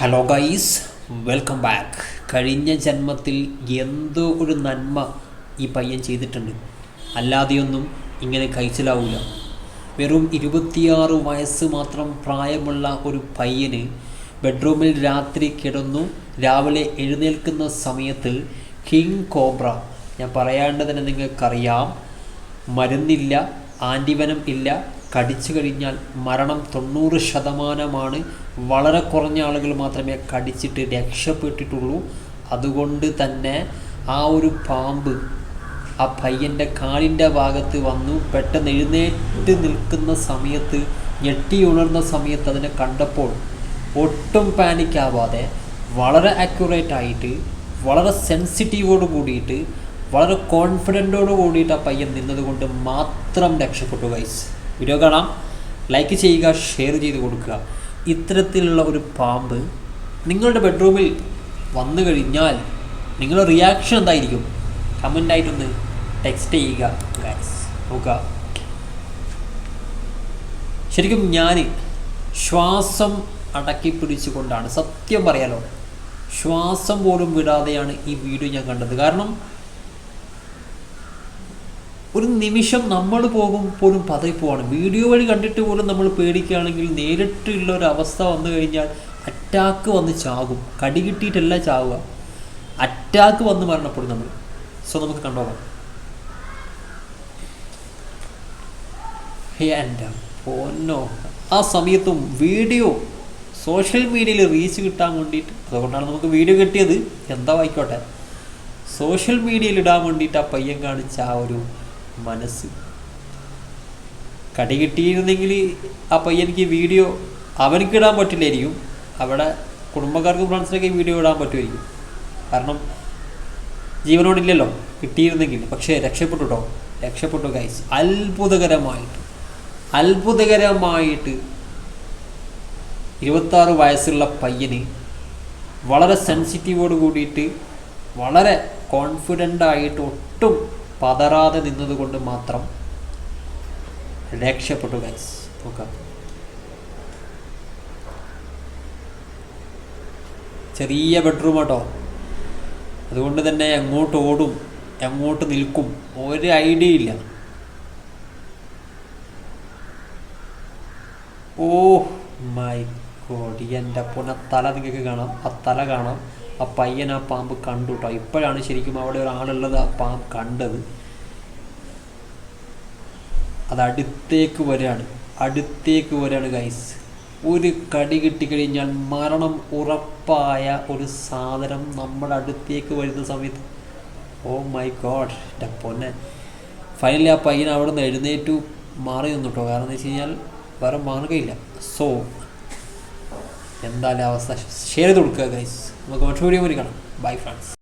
Hello guys welcome back കഴിഞ്ഞ ജന്മത്തിൽ എന്തോ ഒരു നന്മ ഈ പയ്യൻ ചെയ്തിട്ടുണ്ട്. അല്ലാതെയൊന്നും ഇങ്ങനെ കഴിച്ചിലാവില്ല വെറും ഇരുപത്തിയാറ് വയസ്സ് മാത്രം പ്രായമുള്ള ഒരു പയ്യന് ബെഡ്റൂമിൽ രാത്രി കിടന്നു രാവിലെ എഴുന്നേൽക്കുന്ന സമയത്ത് കിങ് കോബ്ര ഞാൻ പറയാണ്ട് തന്നെ നിങ്ങൾക്കറിയാം മരുന്നില്ല ആന്റിവനം ഇല്ല കടിച്ചു കഴിഞ്ഞാൽ മരണം തൊണ്ണൂറ് ശതമാനമാണ്. വളരെ കുറഞ്ഞ ആളുകൾ മാത്രമേ കടിച്ചിട്ട് രക്ഷപ്പെട്ടിട്ടുള്ളൂ. അതുകൊണ്ട് തന്നെ ആ ഒരു പാമ്പ് ആ പയ്യന്റെ കാലിന്റെ ഭാഗത്ത് വന്നു. പെട്ടെന്ന് എഴുന്നേറ്റ് നിൽക്കുന്ന സമയത്ത് ഞെട്ടി ഉണർന്ന സമയത്ത് അതിനെ കണ്ടപ്പോൾ ഒട്ടും പാനിക്കാവാതെ വളരെ ആക്യുറേറ്റ് ആയിട്ട് വളരെ സെൻസിറ്റീവോട് കൂടിയിട്ട് വളരെ കോൺഫിഡന്റോട് കൂടിയിട്ട് ആ പയ്യൻ നിന്നതുകൊണ്ട് മാത്രം രക്ഷപ്പെട്ടു ഗൈസ് വീഡിയോ കാണാം. ലൈക്ക് ചെയ്യുക ഷെയർ ചെയ്ത് കൊടുക്കുക. ഇത്തരത്തിലുള്ള ഒരു പാമ്പ് നിങ്ങളുടെ ബെഡ്റൂമിൽ വന്നു കഴിഞ്ഞാൽ നിങ്ങളുടെ റിയാക്ഷൻ എന്തായിരിക്കും? കമന്റായിട്ടൊന്ന് ടെക്സ്റ്റ് ചെയ്യുക ഗൈസ് നോക്കുക. ശരിക്കും ഞാൻ ശ്വാസം അടക്കി പിടിച്ചുകൊണ്ടാണ് സത്യം പറയാലോ. ശ്വാസം പോലും വിടാതെയാണ് ഈ വീഡിയോ ഞാൻ കണ്ടത്. കാരണം ഒരു നിമിഷം നമ്മൾ പോകും പോലും പതയിപ്പോവാണ് വീഡിയോ വഴി കണ്ടിട്ട് പോലും നമ്മൾ പേടിക്കുകയാണെങ്കിൽ നേരിട്ടുള്ള ഒരു അവസ്ഥ വന്നു കഴിഞ്ഞാൽ അറ്റാക്ക് വന്ന് ചാകും. കടി കിട്ടിയിട്ടല്ല ചാവുക. അറ്റാക്ക് വന്ന് മരണപ്പെടും നമ്മൾ. സോ നമുക്ക് കണ്ടോളാം എന്റെ പൊന്നോ ആ സമയത്തും വീഡിയോ സോഷ്യൽ മീഡിയയിൽ റീച്ച് കിട്ടാൻ വേണ്ടിയിട്ട് അതുകൊണ്ടാണ് നമുക്ക് വീഡിയോ കിട്ടിയത്. എന്താ വായിക്കോട്ടെ സോഷ്യൽ മീഡിയയിൽ ഇടാൻ വേണ്ടിയിട്ട് ആ പയ്യൻ കാണിച്ച ആ ഒരു മനസ്സ്. കടി കിട്ടിയിരുന്നെങ്കിൽ ആ പയ്യനിക്ക് വീഡിയോ അവനക്ക് ഇടാൻ പറ്റില്ലായിരിക്കും. അവിടെ കുടുംബക്കാർക്ക് ഫ്രണ്ട്സിനൊക്കെ വീഡിയോ ഇടാൻ പറ്റുമായിരിക്കും. കാരണം ജീവനോടില്ലല്ലോ കിട്ടിയിരുന്നെങ്കിൽ. പക്ഷേ രക്ഷപ്പെട്ടു കേട്ടോ രക്ഷപ്പെട്ടു ഗൈസ് അത്ഭുതകരമായിട്ട്. അത്ഭുതകരമായിട്ട് ഇരുപത്താറ് വയസ്സുള്ള പയ്യന് വളരെ സെൻസിറ്റീവോട് കൂടിയിട്ട് വളരെ കോൺഫിഡന്റ് ആയിട്ട് ഒട്ടും പതറാതെ നിന്നതുകൊണ്ട് മാത്രം രക്ഷപ്പെട്ടു ഗൈസ് നോക്കാം. ചെറിയ ബെഡ്റൂം കേട്ടോ അതുകൊണ്ട് തന്നെ എങ്ങോട്ട് ഓടും എങ്ങോട്ട് നിൽക്കും ഒരു ഐഡിയ ഇല്ല. ഓ മൈ ഗോഡ് എന്റെ പൊന്ന തല നിങ്ങൾക്ക് കാണാം. ആ തല കാണാം. ആ പയ്യൻ ആ പാമ്പ് കണ്ടു കേട്ടോ ഇപ്പോഴാണ് ശരിക്കും അവിടെ ഒരാളുള്ളത് ആ പാമ്പ് കണ്ടത്. അത് അടുത്തേക്ക് വരികയാണ് അടുത്തേക്ക് വരികയാണ് ഗൈസ് ഒരു കടി കിട്ടിക്കഴിഞ്ഞാൽ മരണം ഉറപ്പായ ഒരു സാധനം നമ്മുടെ അടുത്തേക്ക് വരുന്ന സമയത്ത്. ഓ മൈ ഗോഡ് പൊന്നെ. ഫൈനലി ആ പയ്യൻ അവിടെ നിന്ന് എഴുന്നേറ്റു മാറി നിന്നു കേട്ടോ കാരണം എന്ന് വെച്ച് കഴിഞ്ഞാൽ വേറെ മാർഗമില്ല. സോ എന്തായാലും അവസ്ഥ ഷെയർ ചെയ്ത് കൊടുക്കുക ഗൈസ് നമുക്ക് മറ്റൊരു വീഡിയോ കാണാം. Bye friends